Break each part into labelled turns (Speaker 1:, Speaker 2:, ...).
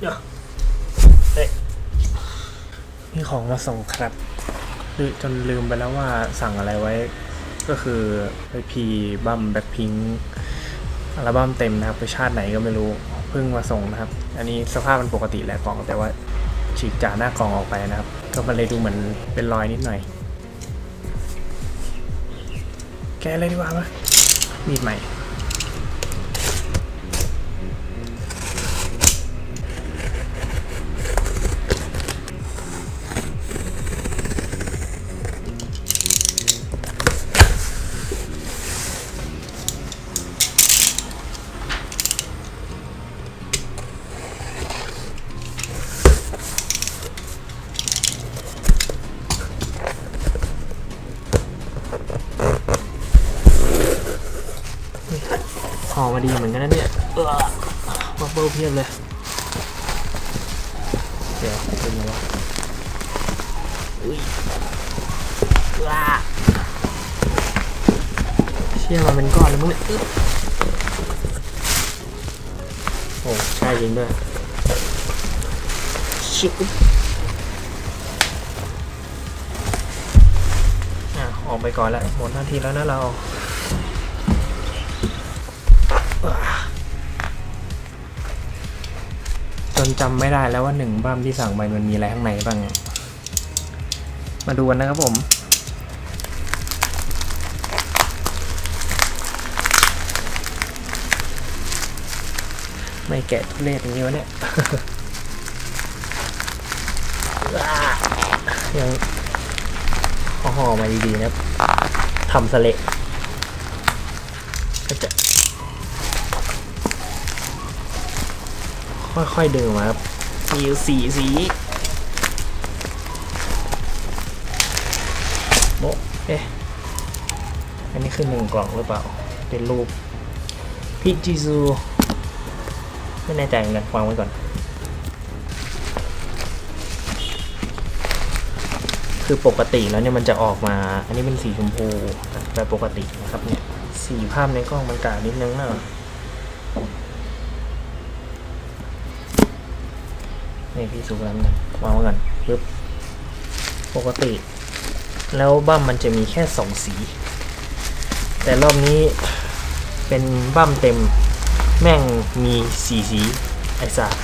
Speaker 1: เดี๋ยวเฮ้ยมีของมาส่งครับลืมจนลืมไปแล้วว่าสั่งอะไรไว้ ก็คือไอพีบัมแบ็คพิงอัลบั้มเต็มนะครับ ไปชาติไหนก็ไม่รู้เพิ่งมาส่งนะครับ อันนี้สภาพมันปกติแหละกล่องแต่ว่าฉีกจากหน้ากล่องออกไปนะครับ ก็มันเลยดูเหมือนเป็นรอยนิดหน่อย แกะเลยดีกว่าปะมีดใหม่ มาดีเหมือนกันนะเนี่ยเออบับเบิ้ลเพียบเลย เดี๋ยวเป็นไงวะอุ้ยว้าเชี่ยมันเป็นก้อนเลยมึงเนี่ยโอ้ใช่จริงด้วยชิบอะออกไปก่อนแล้วหมดหน้าที่แล้วนะเรา นจำไม่ได้แล้วว่าหนึ่งบัมที่สั่งไปมันมีอะไรข้างในบ้าง มาดูกันนะครับผม ไม่แกะทุเรศอย่างนี้วะเนี่ยยังห่อมาดีๆนะทำสเละ ค่อยๆดึงออกมาครับมีอยู่สีสีโบะเอ๊ะอันนี้คือหนึ่งกล่องหรือเปล่า เป็นรูปพิจิซู ไม่แน่ใจเหมือนกันวางไว้ก่อน คือปกติแล้วเนี่ยมันจะออกมา อันนี้เป็นสีชมพูแบบปกตินะครับเนี่ย สีภาพในกล้องมันกานิดนึงนะ นี่พี่สูบน้ำนะวางไว้ก่อนปึ๊บปกติ แล้วบั้มมันจะมีแค่สองสี แต่รอบนี้เป็นบั้มเต็มแม่งมีสีสีไอ้สัส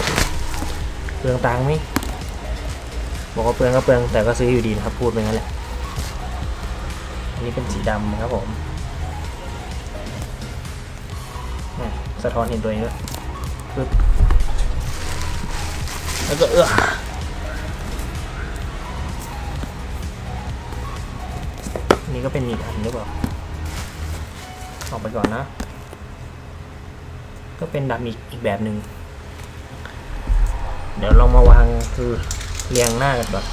Speaker 1: เปลืองตังค์ไหมบอกว่าเปลืองก็เปลืองแต่ก็ซื้ออยู่ดีนะครับพูดไปงั้นแหละอันนี้เป็นสีดำครับผมอะสะท้อนเห็นตัวเองด้วยปึ๊บ แล้วก็เออนนี้ก็เป็นอีกอันหรือเปล่าออกไปก่อนนะ ก็เป็นดำอีกอีกแบบหนึ่งเดี๋ยวเรามาวางคือเรียงหน้ากันก่อน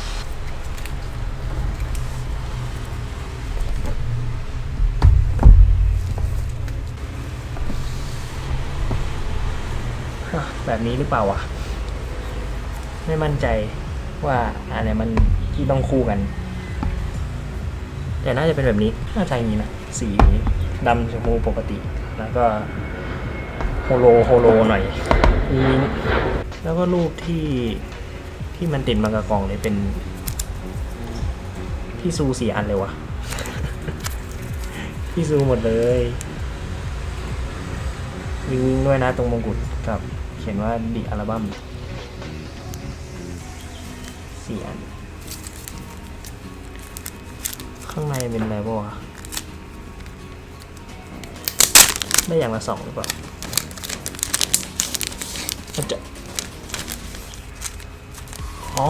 Speaker 1: แบบนี้หรือเปล่าวะ ไม่มั่นใจว่าอะไรมันที่ต้องคู่กัน แต่น่าจะเป็นแบบนี้น่าจะอย่างนี้นะสีดำชมพูปกติ แล้วก็โฮโลโฮโลหน่อยมีแล้วก็รูปที่ที่มันติดมากระกล่องเลยเป็นที่ซูสี่อันเลยวะที่ซูหมดเลยวิงวิงด้วยนะตรงมงกุฎกับเขียนว่าดีอัลบั้ม ข้างในเป็นอะไรบ้างได้อย่างละสองหรือเปล่ามันจะอ๋อ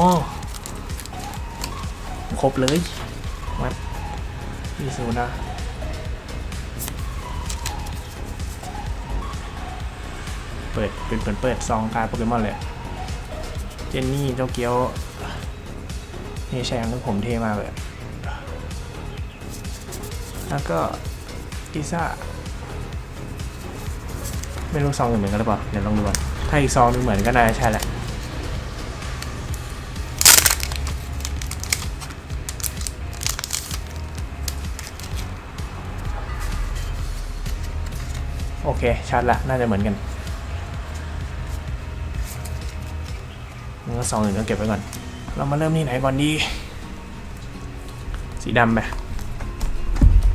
Speaker 1: ครบเลยวัดพี่สูนะเปิด เป็นเปิดเปิดซองการโปเกมอนเลย เจนนี่เจ้าเกี้ยวเฮแชงนึกผมเท่มากเลย แล้วก็พิซซ่าไม่รู้ซองเหมือนกันหรือเปล่า เดี๋ยวลองดูก่อนถ้าอีกซองนึงเหมือนก็น่าจะใช่แหละโอเค ชัดละ น่าจะเหมือนกันงั้นก็ซองอื่นก็เก็บไว้ก่อน เรามาเริ่มที่ไหนก่อนดี สีดำไป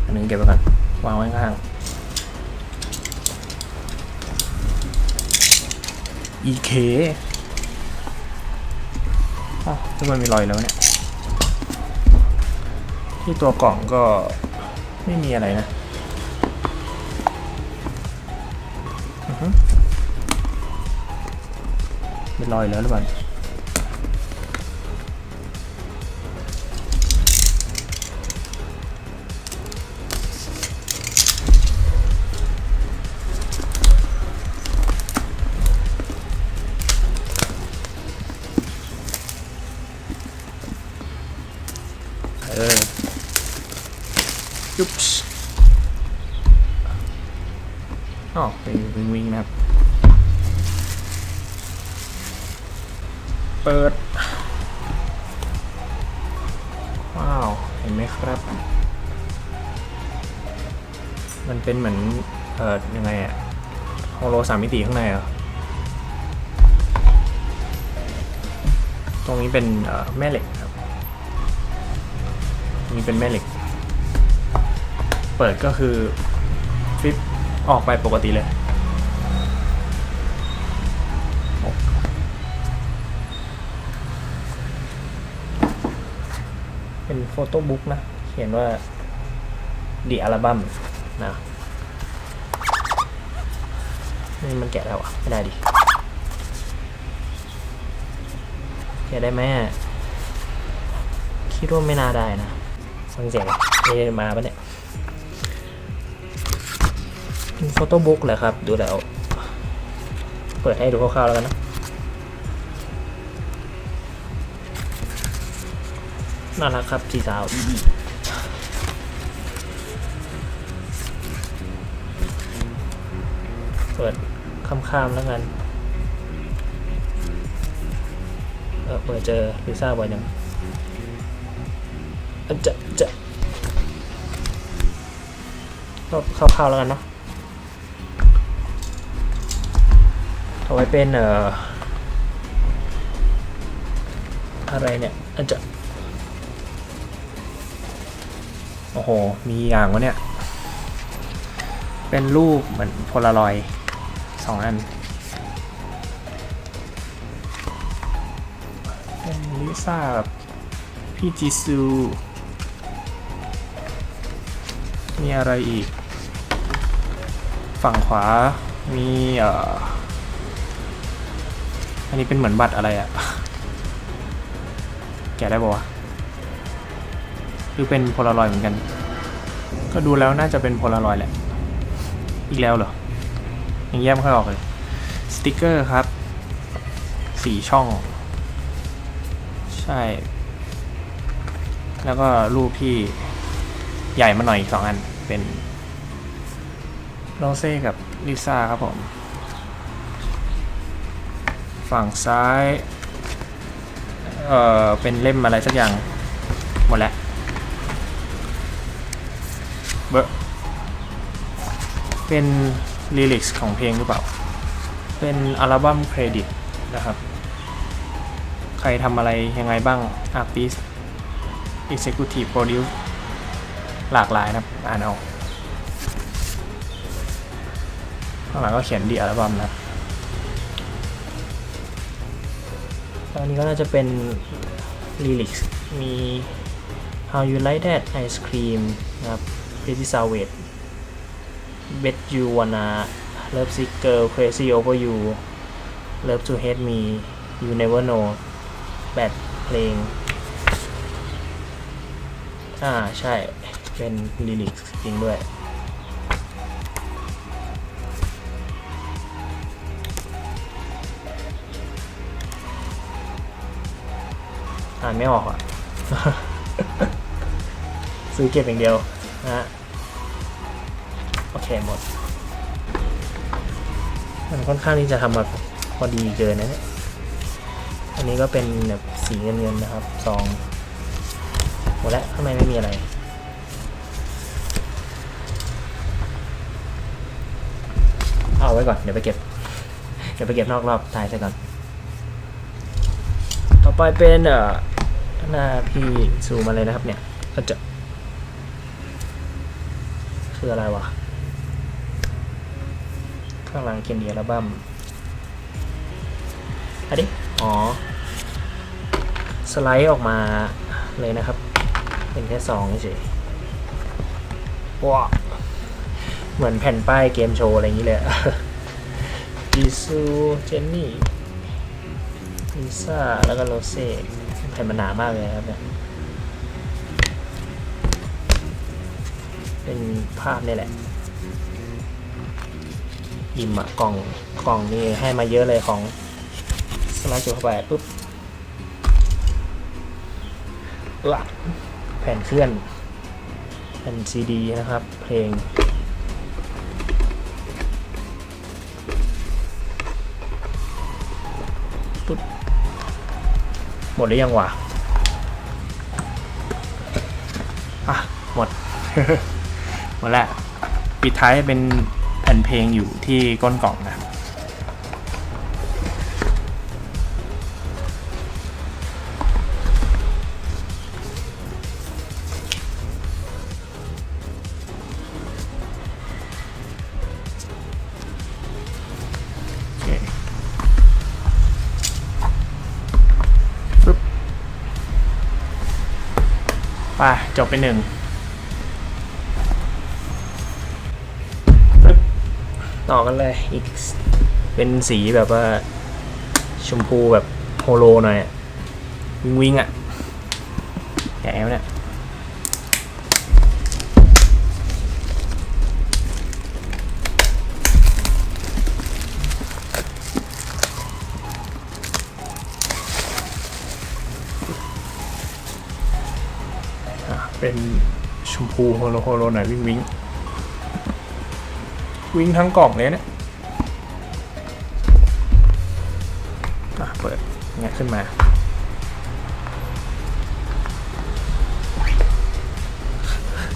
Speaker 1: อันนึงเก็บไว้ก่อนวางไว้ข้าง EK อ้าวทำไมมีรอยแล้วเนี่ย ที่ตัวกล่องก็ไม่มีอะไรนะอือฮึเป็นรอยแล้วหรือเปล่า เออยุบส์อ๋อเป็นวิงวิงนะครับ เปิด ว้าว เห็นไหมครับ มันเป็นเหมือน เอ่อ ยังไงอะโฮโลสามมิติข้างในเหรอตรงนี้เป็นแม่เหล็ก นี่เป็นแม่เหล็ก เปิดก็คือฟิปออกไปปกติเลย เป็นโฟโต้บุ๊กนะ เขียนว่า The Album นะนี่มันแกะแล้วอะ ไม่ได้ดิ แกะได้ไหมคิดว่าไม่น่าได้นะ ฟังเสียงเอมาปะเนี่ยเป็นโฟโต้บุ๊กเหรอครับ ดูแล้ว เปิดให้ดูคร่าวๆแล้วกันนะน่ารักครับสีสาวเปิดค่ำๆแล้วกัน เออเปิดเจอลิซ่าบ่อยยัง จะจะก็คร่าวๆแล้วกันเนาะเอาไว้เป็นเอ่ออะไรเนี่ยอาจจะโอ้โห มีอย่างวะเนี่ย เป็นรูปเหมือนโพลารอยด์สองอันเป็นลิซ่ากับพี่จีซู มีอะไรอีก ฝั่งขวา มีเอ่ออันนี้เป็นเหมือนบัตรอะไรอะแกะได้ปะวะคือเป็นโพลารอยเหมือนกัน ก็ดูแล้วน่าจะเป็นโพลารอยแหละ อีกแล้วเหรอ ยังแยกไม่ค่อยออกเลย สติกเกอร์ครับ สี่ช่อง ใช่ แล้วก็รูปที่ ใหญ่มาหน่อยอีกสองอัน เป็นโรเซ่กับลิซ่าครับผม ฝั่งซ้าย เอ่อ เป็นเล่มอะไรสักอย่าง หมดแล้ว เบอร์เป็นลิลิกส์ของเพลงหรือเปล่า เป็นอัลบั้มเครดิตนะครับ ใครทำอะไรยังไงบ้าง Artist Executive Produce หลากหลายนะอ่านเอาข้างหลังก็เขียนดีอัลบั้มนะครับตอนนี้ก็น่าจะเป็น lyrics มี How You Like That Ice Cream นะครับ Pretty Savage Bet You Wanna Love Sick Girl Crazy Over You Love to Hate Me You Never Know แบบเพลง อ่า ใช่ เป็นลิลิกจริงด้วย อ่านไม่ออกอะ ซื้อเก็บอย่างเดียวนะฮะโอเคหมด มันค่อนข้างที่จะทำแบบพอดีเกินนะเนี่ยอันนี้ก็เป็นแบบสีเงินๆนะครับซองหมดแล้วข้างในไม่มีอะไร เอาไว้ก่อน เดี๋ยวไปเก็บ เดี๋ยวไปเก็บนอกรอบตายซะก่อน ต่อไปเป็นเอ่อหน้าพี่ซูมมาเลยนะครับ เนี่ยก็จะคืออะไรวะ ข้างหลังเขียนดีอัลบั้มอันนี้อ๋อ สไลด์ออกมาเลยนะครับ เป็นแค่ซองเฉยว้า เหมือนแผ่นป้ายเกมโชว์อะไรอย่างนี้เลยจีซูเจนนี่ลิซ่าแล้วก็โรเซ่แผ่นมันหนามากเลยครับเนี่ยเป็นภาพนี่แหละอิ่มอะกล่องกล่องนี่ให้มาเยอะเลยของสไลด์จุดเข้าไปปุ๊บแผ่นเคลื่อนแผ่นซีดีนะครับ เพลง ปุ๊บหมดหรือยังวะอะ หมด หมดแล้วปิดท้ายเป็นแผ่นเพลงอยู่ที่ก้นกล่องนะ จบไปหนึ่งต่อกันเลยอีกเป็นสีแบบว่า ชมพูแบบโฮโลหน่อย วิงวิงอะแกะแล้วเนี่ย เป็นชมพูโฮโลโฮโลหน่อยวิงวิงวิงทั้งกล่องเลยเนี่ยอะเปิดแงะขึ้นมา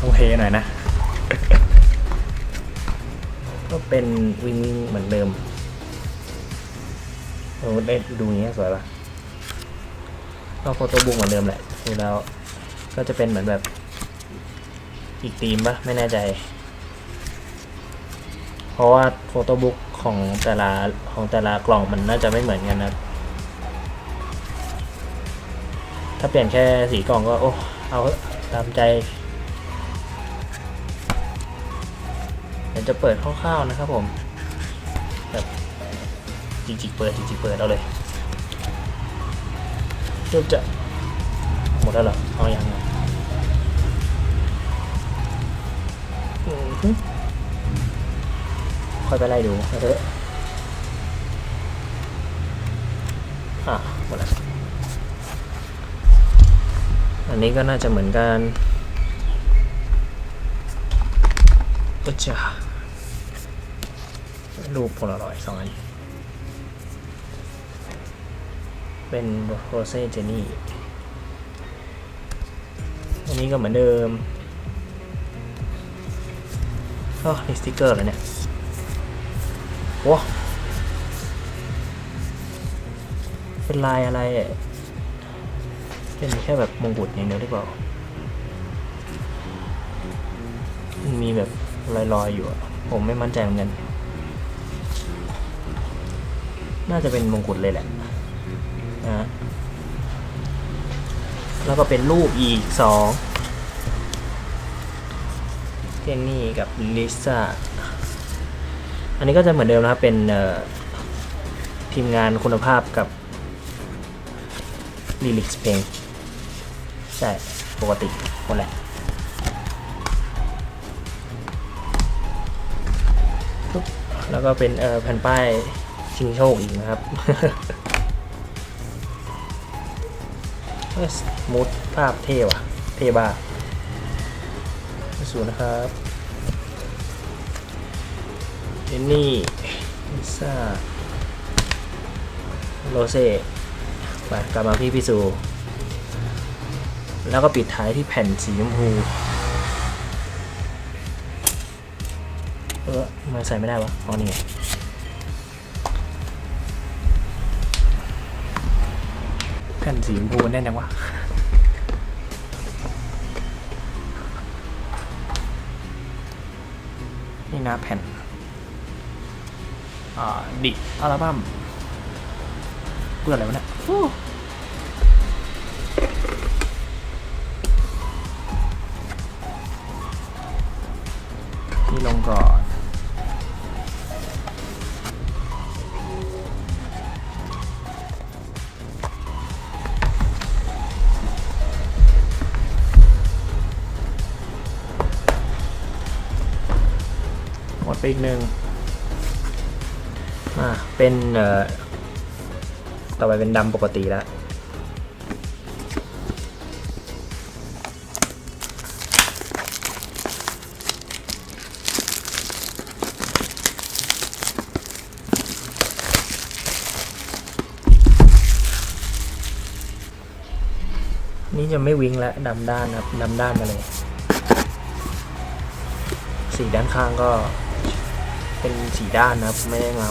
Speaker 1: ต้อเทหน่อยนะ ก็เป็นวิงวิงเหมือนเดิมโอ้ได้ดูอย่างเงี้ยสวยปะก็โฟโต้บุ๊กเหมือนเดิมแหละดูแล้วก็จะเป็นเหมือนแบบ อีกธีมปะไม่แน่ใจ เพราะว่าโฟโต้บุ๊กของแต่ละของแต่ละกล่องมันน่าจะไม่เหมือนกันนะถ้าเปลี่ยนแค่สีกล่องก็โอ้เอาตามใจเดี๋ยวจะเปิดคร่าวๆนะครับผมแบบจริงๆเปิดจริงๆเปิดเอาเลยรูปจะหมดแล้วเหรอเอาอย่างไง ค่อยไปไล่ดูเอาเถอะอะหมดแล้วอันนี้ก็น่าจะเหมือนกันก็จะรูปโพลารอยด์สองอัน เป็นโรเซ่เจนี่อันนี้ก็เหมือนเดิม อ๋อนี่สติกเกอร์แล้วเนี่ยว้าเป็นลายอะไรเป็นแค่แบบมงกุฎอย่างเดียวหรือเปล่ามันมีแบบลอยๆอยู่ผมไม่มั่นใจเหมือนกัน น่าจะเป็นมงกุฎเลยแหละนะฮะแล้วก็เป็นรูปอีกสอง เจนนี่กับลิซ่า อันนี้ก็จะเหมือนเดิมนะครับ เป็นทีมงานคุณภาพกับลิลิกเพลง ใช่ ปกติหมดแหละแล้วก็เป็นแผ่นป้ายชิงโชคอีกนะครับเอ้ยมูดภาพเท่ว่ะ เท่บ้า สูนะครับเจนนี่ลิซ่าโรเซ่ไปกลับมาพี่พี่สูแล้วก็ปิดท้ายที่แผ่นสีชมพูเออมาใส่ไม่ได้วะอ๋อนี่ไงแผ่นสีชมพูแน่นยังวะ นี่นะแผ่นอ่าดิอัลบั้มเพื่ออะไรวะเนี่ยนี่ลงก่อน ไปอีกหนึ่งอ่าเป็นเอ่อต่อไปเป็นดำปกติแล้วนี่จะไม่วิ่งแล้วดำด้านครับดำด้านมาเลย สีด้านข้างก็ เป็นสีด้านนะครับ ไม่ได้เงา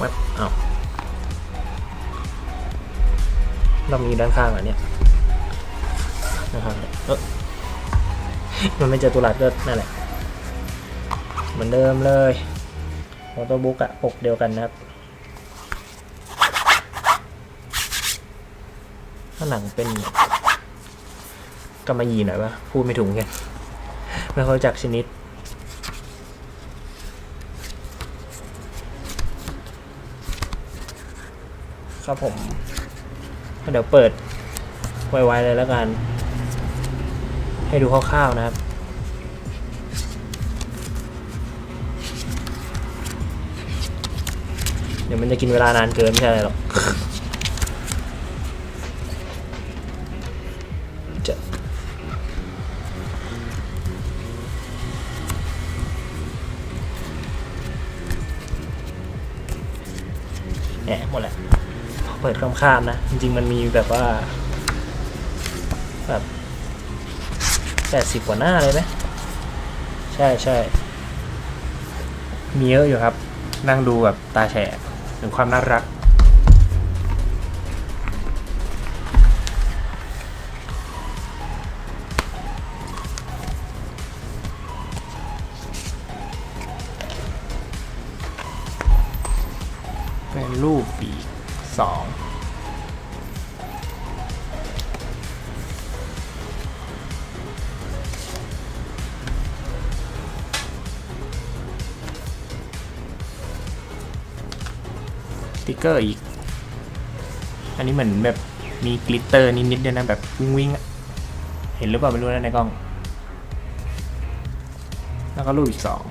Speaker 1: วัดอ้าวเรามีด้านข้างเหรอเนี่ยนะครับเออมันไม่เจอตัวหลัดก็นั่นแหละ เหมือนเดิมเลยโฟโต้บุ๊กอะปกเดียวกันนะครับข้างหลังเป็น กำมะหยี่หน่อยปะพูดไม่ถูกเหมือนกันไม่เข้าใจกชนิด ครับผม เดี๋ยวเปิดไวๆเลยแล้วกัน ให้ดูคร่าวๆนะครับเดี๋ยวมันจะกินเวลานานเกินไม่ใช่อะไรหรอก ดข้ามๆนะ จริงๆมันมีแบบว่า แบบแปดสิบกว่าหน้าเลยไหมใช่ใช่มีเยอะอยู่ครับ นั่งดูแบบตาแฉะถึงความน่ารัก เป็นรูปปีกสอง ติกเกอร์อีก อันนี้เหมือนแบบมีกลิตเตอร์นิดๆด้วยนะแบบวิงวิงๆเห็นหรือเปล่าไม่รู้นะในกล้อง แล้วก็รูปอีกสอง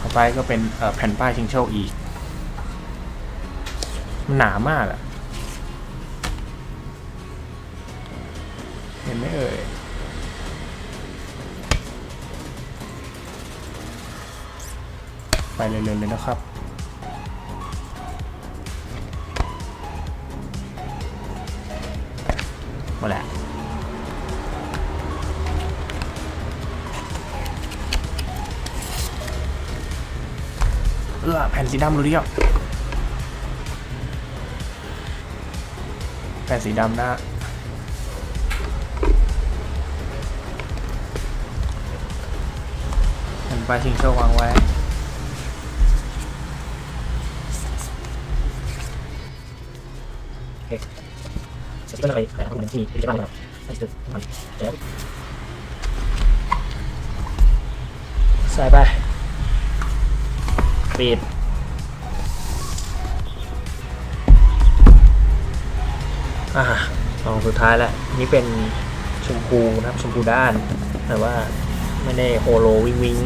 Speaker 1: ต่อไปก็เป็นแผ่นป้ายชิงโชคอีก มันหนามากอะเห็นไหมเอ่ย เร็วๆเลยนะครับ หมดแหละเออแผ่นสีดำรู้ดิอะแผ่นสีดำนะแผ่นปลาชิงโชควางไว้ เสร็จก็เลยไปเอาเหมือนที่ที่บ้านเราให้สุดมันเดี๋ยวใส่ไปปิดอ่าลองสุดท้ายแล้วนี่เป็นชมพูนะครับชมพูด้าน แต่ว่าไม่ได้โฮโลวิงวิง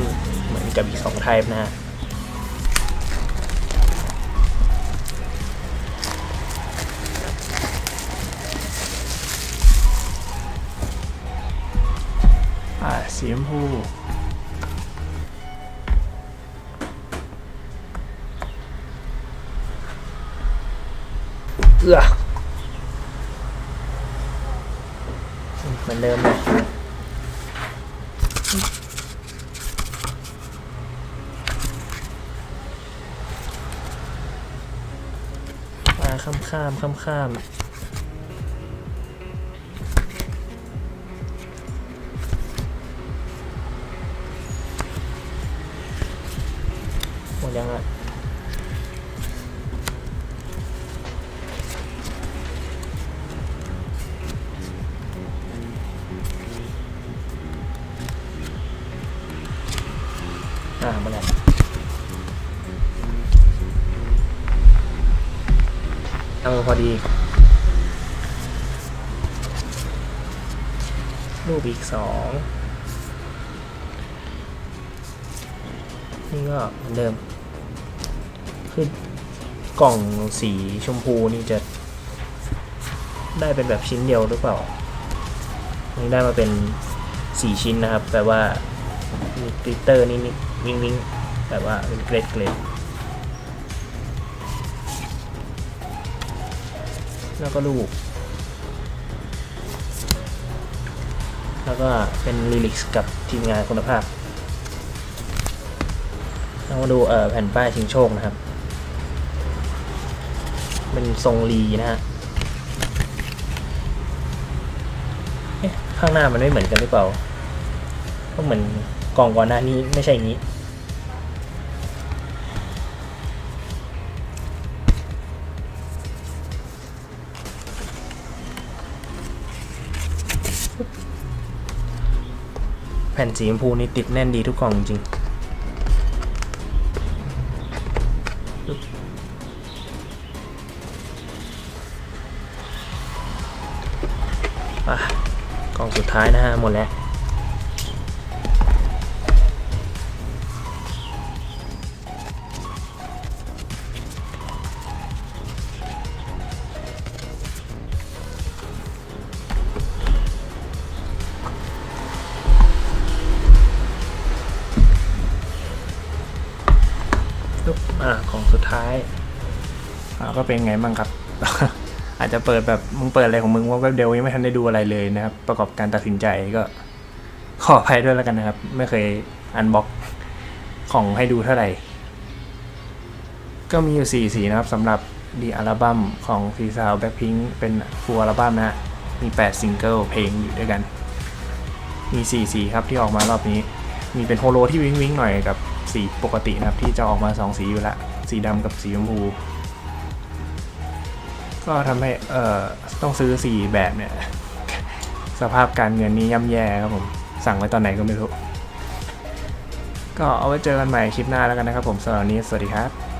Speaker 1: เหมือนกับอีกสองไทป์นะฮะ สียมพูเอือเหมือนเดิมเลยมาข้ามข้ามข้ามข้าม พอดี รูปอีกสองนี่ก็เหมือนเดิม คือกล่องสีชมพูนี่จะ ได้เป็นแบบชิ้นเดียวหรือเปล่า นี่ได้มาเป็นสี่ชิ้นนะครับ แปลว่ามีกลิตเตอร์นี่นี่วิงวิงแบบว่าเป็นเกรดเกรด แล้วก็ลูก แล้วก็เป็นลิลิกกับทีมงานคุณภาพเรามาดูเอ่อแผ่นป้ายชิงโชคนะครับ เป็นทรงลีนะฮะเอ๊ะข้างหน้ามันไม่เหมือนกันหรือเปล่า ก็เหมือนกล่องก่อนหน้านี้ไม่ใช่อย่างนี้ แผ่นสีชมพูนี่ติดแน่นดีทุกกล่องจริงกล่องสุดท้ายนะฮะหมดแล้ว ก็เป็นไงบ้างครับ อาจจะเปิดแบบมึงเปิดอะไรของมึงว่าแป๊บเดียวยังไม่ทันได้ดูอะไรเลยนะครับ ประกอบการตัดสินใจก็ขออภัยด้วยแล้วกันนะครับ ไม่เคยอันบ็อกของให้ดูเท่าไหร่ ก็มีอยู่4สีนะครับสำหรับดีอัลบั้มของซีซาวแบ็คพิงเป็นฟูลอัลบั้มนะมี 8 ซิงเกิลเพลงอยู่ด้วยกัน มี4สีครับที่ออกมารอบนี้ มีเป็นโฮโลที่วิ้งวิ้งหน่อยกับสีปกตินะครับที่จะออกมา 2 สีอยู่ละ สีดำกับสีชมพู ก็ทำให้เอ่อต้องซื้อ 4 แบบเนี่ย สภาพการเงินนี้ย่ำแย่ครับผม สั่งไว้ตอนไหนก็ไม่รู้ ก็เอาไว้เจอกันใหม่คลิปหน้าแล้วกันนะครับผมสำหรับวันนี้สวัสดีครับ